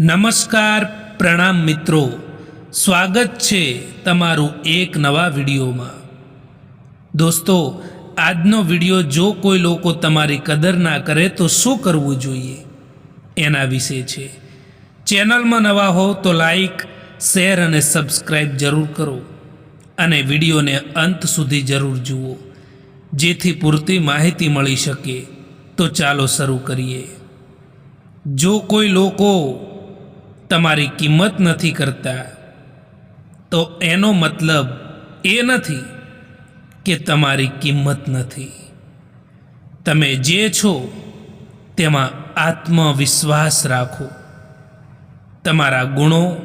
નમસ્કાર પ્રણામ મિત્રો. સ્વાગત છે તમારું એક નવા વિડીયોમાં. દોસ્તો, આજનો વીડિયો જો કોઈ લોકો તમારી કદર ના કરે તો શું કરવું જોઈએ? એના વિશે છે. ચેનલમાં નવા હો તો લાઈક, શેર અને સબસ્ક્રાઈબ જરૂર કરો. અને વિડીયોને અંત સુધી જરૂર જુઓ. જેથી પૂરતી માહિતી મળી શકે. તો ચાલો શરૂ કરીએ. જો કોઈ લોકો તમારી કિંમત નથી કરતા, તો એનો મતલબ એ નથી કે તમારી કિંમત નથી. તમે જે છો, તેમાં આત્મવિશ્વાસ રાખો. તમારા ગુણો,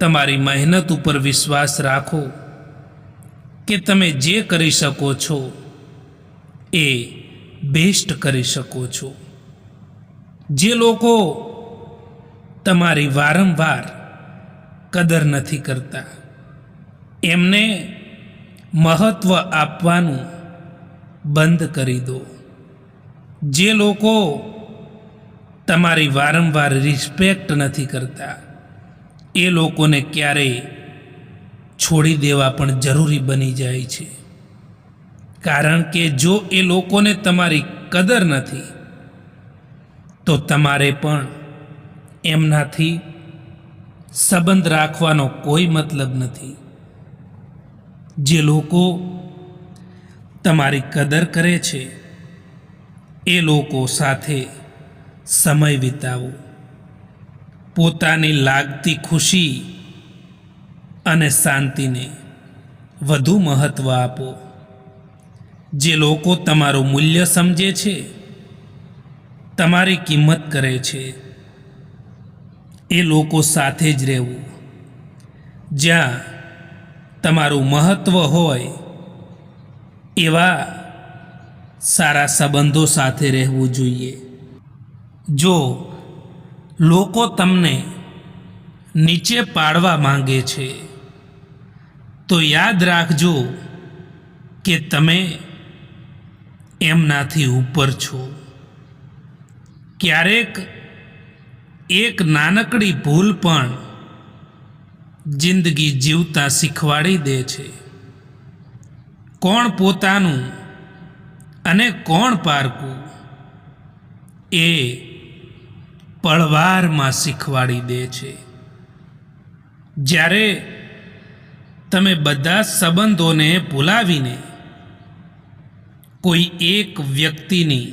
તમારી મહેનત ઉપર વિશ્વાસ રાખો કે તમે જે કરી શકો છો, એ બેસ્ટ કરી શકો છો. જે લોકો તમારી વારંવાર કદર નથી કરતા. એમને મહત્ત્વ આપવાનું બંધ કરી દો. જે લોકો તમારી વારંવાર રિસ્પેક્ટ નથી કરતા, એ લોકોને ક્યારેય છોડી દેવા પણ જરૂરી બની જાય છે. કારણ કે જો એ લોકોને તમારી કદર નથી, તો તમારે પણ એમનાથી સંબંધ રાખવાનો કોઈ મતલબ નથી. જે લોકો તમારી કદર કરે છે, એ લોકો સાથે સમય વિતાવો. પોતાની લાગતી ખુશી અને શાંતિને વધુ મહત્ત્વ આપો. જે લોકો તમારું મૂલ્ય સમજે છે, તમારી કિંમત કરે છે એ લોકો સાથે જ રહેવું. જ્યાં તમારું મહત્ત્વ હોય એવા સારા સંબંધો સાથે રહેવું જોઈએ. જો લોકો તમને નીચે પાડવા માંગે છે, તો યાદ રાખજો કે તમે એમનાથી ઉપર છો. ક્યારેક એક નાનકડી ભૂલ પણ જિંદગી જીવતા શીખવાડી દે છે. કોણ પોતાનું અને કોણ પારકું એ પળવારમાં શીખવાડી દે છે. જ્યારે તમે બધા સંબંધોને ભૂલાવીને કોઈ એક વ્યક્તિની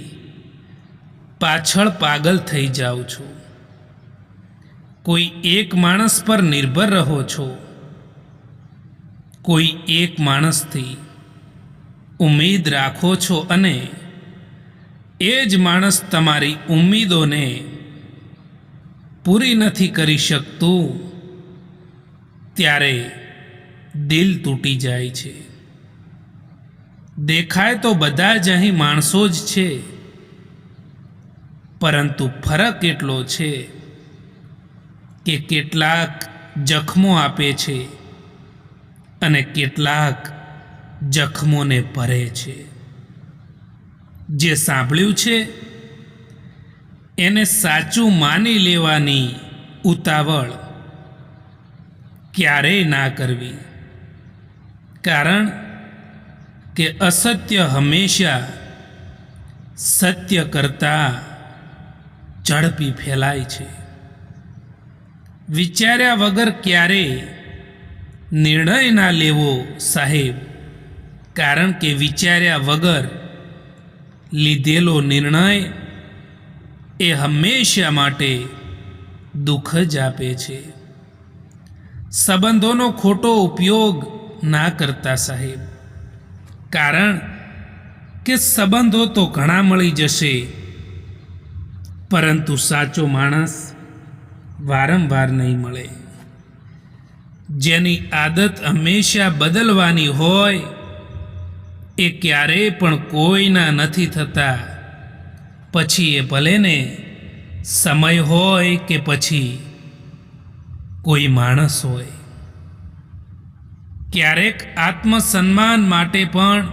પાછળ પાગલ થઈ જાઓ છો કોઈ એક માણસ પર નિર્ભર રહો છો. કોઈ એક માણસથી ઉમેદ રાખો છો અને એ જ માણસ તમારી ઉમ્મીદોને પૂરી નથી કરી શકતું, ત્યારે દિલ તૂટી જાય છે. દેખાય તો બધા જ અહીં માણસો જ છે, પરંતુ ફરક એટલો છે કે કેટલાક જખમો આપે છે અને કેટલાક જખમોને ભરે છે. જે સાંભળ્યું છે, એને સાચું માની લેવાની ઉતાવળ ક્યારેય ના કરવી. કારણ કે અસત્ય હંમેશા સત્ય કરતાં ઝડપી ફેલાય છે. વિચાર્યા વગર ક્યારેય નિર્ણય ના લેવો, સાહેબ? કારણ કે વિચાર્યા વગર લીધેલો નિર્ણય એ હંમેશા માટે દુઃખ જ આપે છે. સંબંધોનો ખોટો ઉપયોગ ના કરતા, સાહેબ. કારણ કે સંબંધો તો ઘણા મળી જશે, પરંતુ સાચો માણસ વારંવાર નહીં મળે. જેની આદત હંમેશા બદલવાની હોય, એ ક્યારેય પણ કોઈના નથી થતા. પછી એ ભલે ને સમય હોય કે પછી કોઈ માણસ હોય. ક્યારેક આત્મસન્માન માટે પણ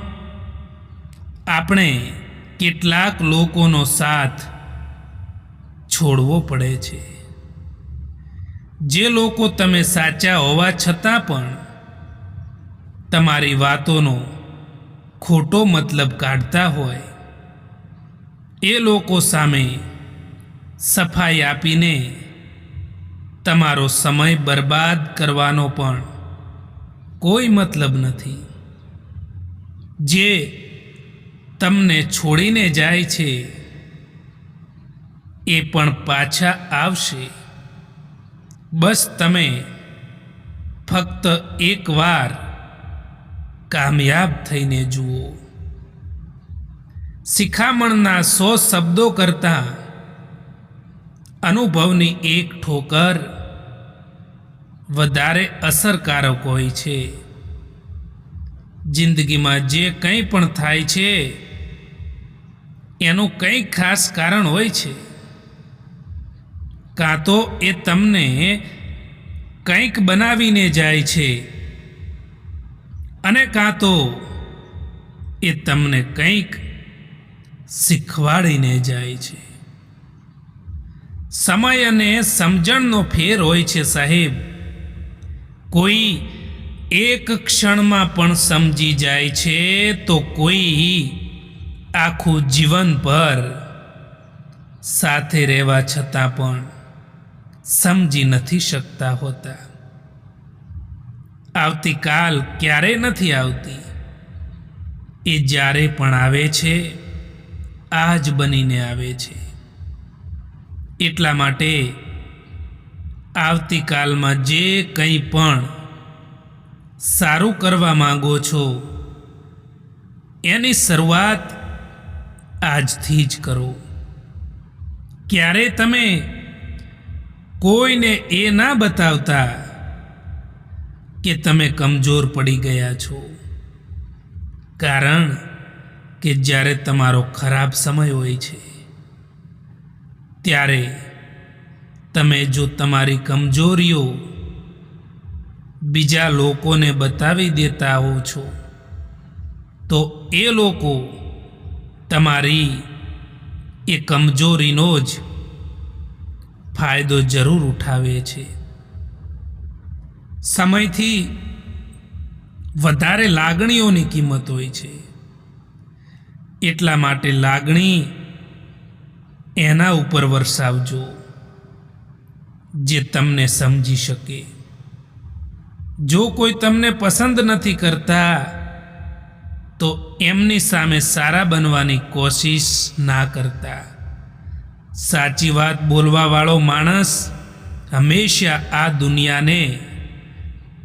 આપણે કેટલાક લોકોનો સાથ છોડવો પડે છે. જે લોકો તમે સાચા હોવા છતાં પણ તમારી વાતોનો ખોટો મતલબ કાઢતા હોય, એ લોકો સામે સફાઈ આપીને તમારો સમય બરબાદ કરવાનો પણ કોઈ મતલબ નથી. જે તમને છોડીને જાય છે, એ પણ પાછા આવશે. બસ તમે ફક્ત એકવાર કામયાબ થઈને જુઓ. શિખામણના સો શબ્દો કરતાં અનુભવની એક ઠોકર વધારે અસરકારક હોય છે. જિંદગીમાં જે કંઈ પણ થાય છે, એનું કંઈ ખાસ કારણ હોય છે. કાં તો એ તમને કંઈક બનાવીને જાય છે. અને કાં તો એ તમને કંઈક શીખવાડીને જાય છે. સમય અને સમજણનો ફેર હોય છે સાહેબ. કોઈ એક ક્ષણમાં પણ સમજી જાય છે તો કોઈ આખું જીવન પર સાથે રહેવા છતાં પણ. સમજી નથી શકતા હોતા. આવતીકાલ ક્યારેય નથી આવતી? એ જ્યારે પણ આવે છે આ જ બનીને આવે છે. એટલા માટે આવતીકાલમાં જે કંઈ પણ સારું કરવા માંગો છો, એની શરૂઆત આજથી જ કરો. ક્યારે તમે કોઈને એ ના બતાવતા કે તમે કમજોર પડી ગયા છો. કારણ કે જ્યારે તમારો ખરાબ સમય હોય છે, ત્યારે તમે જો તમારી કમજોરીઓ બીજા લોકોને બતાવી દેતા હો છો, તો એ લોકો તમારી એ કમજોરીનો જ ફાયદો જરૂર ઉઠાવે છે. સમયથી વધારે લાગણીઓની કિંમત હોય છે. એટલા માટે લાગણી એના ઉપર વરસાવજો, જે તમને સમજી શકે. જો કોઈ તમને પસંદ નથી કરતા, તો એમની સામે સારા બનવાની કોશિશ ના કરતા. સાચી વાત બોલવાવાળો માણસ હંમેશા આ દુનિયાને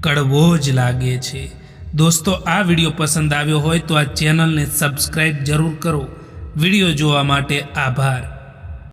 કડવો જ લાગે છે. દોસ્તો, આ વીડિયો પસંદ આવ્યો હોય તો આ ચેનલને સબસ્ક્રાઈબ જરૂર કરો. વીડિયો જોવા માટે આભાર.